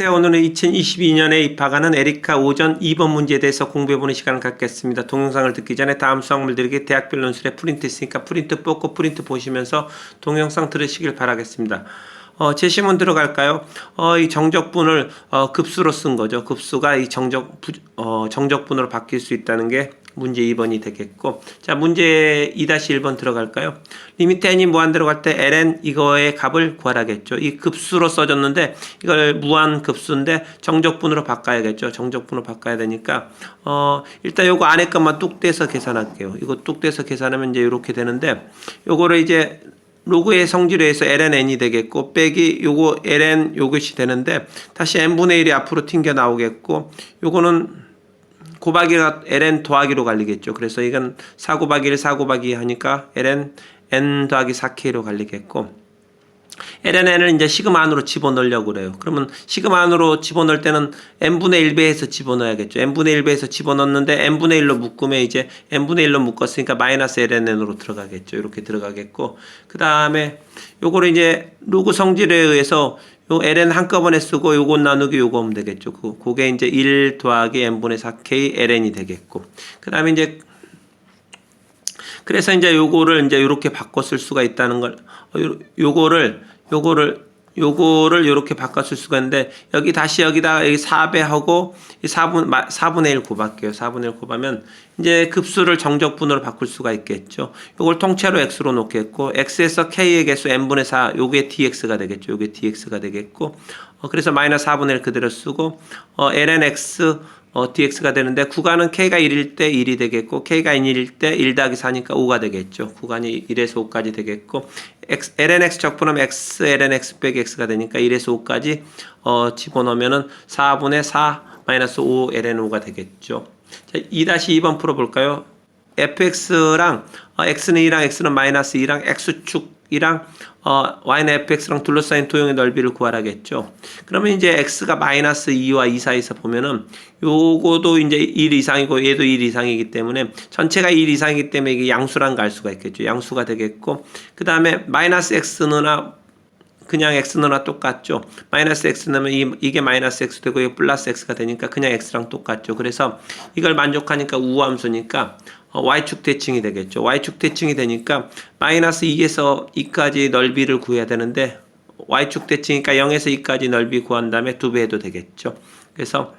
안녕하세요. 오늘은 2022년에 입학하는 에리카 오전 2번 문제에 대해서 공부해보는 시간을 갖겠습니다. 동영상을 듣기 전에 다음 수학물들에게 대학별 논술에 프린트 있으니까 프린트 뽑고 프린트 보시면서 동영상 들으시길 바라겠습니다. 어, 제시문 들어갈까요? 어, 이 정적분을 어, 급수로 쓴 거죠. 급수가 이 정적, 부, 어, 정적분으로 바뀔 수 있다는 게 문제 2번이 되겠고 자 문제 2-1번 들어갈까요? 리미트 n이 무한 들어갈 때 ln 이거의 값을 구하라겠죠. 이 급수로 써졌는데 이걸 무한 급수인데 정적분으로 바꿔야겠죠. 정적분으로 바꿔야 되니까 어 일단 요거 안에 것만 뚝 떼서 계산할게요. 이거 뚝 떼서 계산하면 이제 이렇게 되는데 요거를 이제 로그의 성질에 의해서 ln n이 되겠고 빼기 요거 ln 요것이 되는데 다시 n분의 1이 앞으로 튕겨 나오겠고 요거는 곱하기가 ln 더하기로 갈리겠죠. 그래서 이건 4 곱하기 1, 4 곱하기 하니까 ln n 더하기 4k로 갈리겠고 ln을 이제 시그마 안으로 집어넣으려고 그래요. 그러면 시그마 안으로 집어넣을 때는 n분의 1배에서 집어넣어야겠죠. n분의 1배에서 집어넣는데 n분의 1로 묶으면 이제 n분의 1로 묶었으니까 마이너스 ln으로 들어가겠죠. 이렇게 들어가겠고 그 다음에 요거를 이제 로그 성질에 의해서 요 ln 한꺼번에 쓰고 요거 나누기 요거 하면 되겠죠. 그, 그게 이제 1 더하기 n분의 4k ln이 되겠고 그 다음에 이제 그래서 이제 요거를 이제 요렇게 바꿔 쓸 수가 있다는 걸 어, 요, 요거를 요거를 요거를 요렇게 바꿔 쓸 수가 있는데 여기 다시 여기다 여기 4배하고 4분 4분의 1 곱할게요. 4분의 1 곱하면 이제 급수를 정적분으로 바꿀 수가 있겠죠. 요걸 통째로 x로 놓겠고 x에서 k의 개수 n분의 4 요게 dx가 되겠죠. 요게 dx가 되겠고 어, 그래서 마이너스 4분의 1 그대로 쓰고 어, ln x 어, dx가 되는데 구간은 k가 1일 때 1이 되겠고 k가 1일 때 1 더하기 4니까 5가 되겠죠. 구간이 1에서 5까지 되겠고 x, ln x 적분하면 x ln x 빼기 x가 되니까 1에서 5까지 어, 집어넣으면은 4분의 4 마이너스 5 ln 5가 되겠죠. 자, 2-2번 풀어볼까요? fx랑 어, x는 2랑 x는 마이너스 2랑 x축 이랑 어, y는 fx랑 둘러싸인 도형의 넓이를 구하라겠죠. 그러면 이제 x가 마이너스 2와 2 사이에서 보면은 요거도 이제 1 이상이고 얘도 1 이상이기 때문에 전체가 1 이상이기 때문에 이게 양수랑 갈 수가 있겠죠. 양수가 되겠고 그 다음에 마이너스 x는 그냥 x는나 똑같죠. 마이너스 x 넣으면 이, 이게 마이너스 x 되고 이게 플러스 x가 되니까 그냥 x랑 똑같죠. 그래서 이걸 만족하니까 우함수니까 어, y축 대칭이 되겠죠. y축 대칭이 되니까 마이너스 2에서 2까지 넓이를 구해야 되는데 y축 대칭이니까 0에서 2까지 넓이 구한 다음에 두 배 해도 되겠죠. 그래서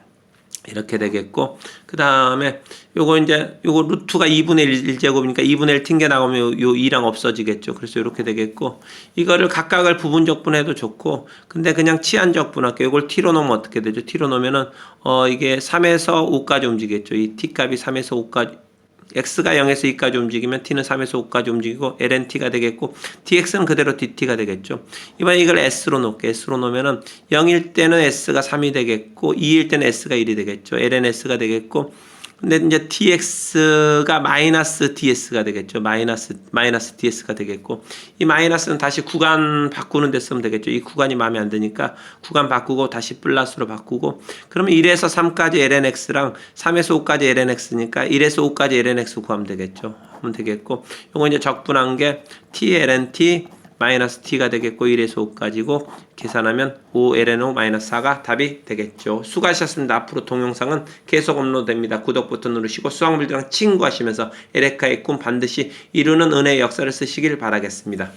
이렇게 되겠고 그 다음에 요거 이제 요거 루트가 2분의 1, 1제곱이니까 2분의 1 튕겨 나가면 요, 요 2랑 없어지겠죠 그래서 이렇게 되겠고 이거를 각각을 부분적 분해도 좋고 근데 그냥 치안적 분할게요 요걸 t로 놓으면 어떻게 되죠 t로 놓으면은 어 이게 3에서 5까지 움직이겠죠 이 t 값이 3에서 5까지 x가 0에서 2까지 움직이면 t는 3에서 5까지 움직이고 lnt가 되겠고 dx는 그대로 dt가 되겠죠. 이번에 이걸 s로 놓게 s로 놓으면은 0일 때는 s가 3이 되겠고 2일 때는 s가 1이 되겠죠. lns가 되겠고 근데 이제 dx가 마이너스 ds가 되겠죠. 마이너스 마이너스 ds가 되겠고 이 마이너스는 다시 구간 바꾸는 데 쓰면 되겠죠. 이 구간이 마음에 안 드니까 구간 바꾸고 다시 플러스로 바꾸고 그러면 1에서 3까지 lnx랑 3에서 5까지 lnx니까 1에서 5까지 lnx 구하면 되겠죠. 하면 되겠고 요거 이제 적분한 게 t lnt 마이너스 t가 되겠고 1에서 5까지고 계산하면 5ln5 마이너스 4가 답이 되겠죠. 수고하셨습니다. 앞으로 동영상은 계속 업로드됩니다. 구독 버튼 누르시고 수학물들랑 친구하시면서 에레카의 꿈 반드시 이루는 은혜의 역사를 쓰시길 바라겠습니다.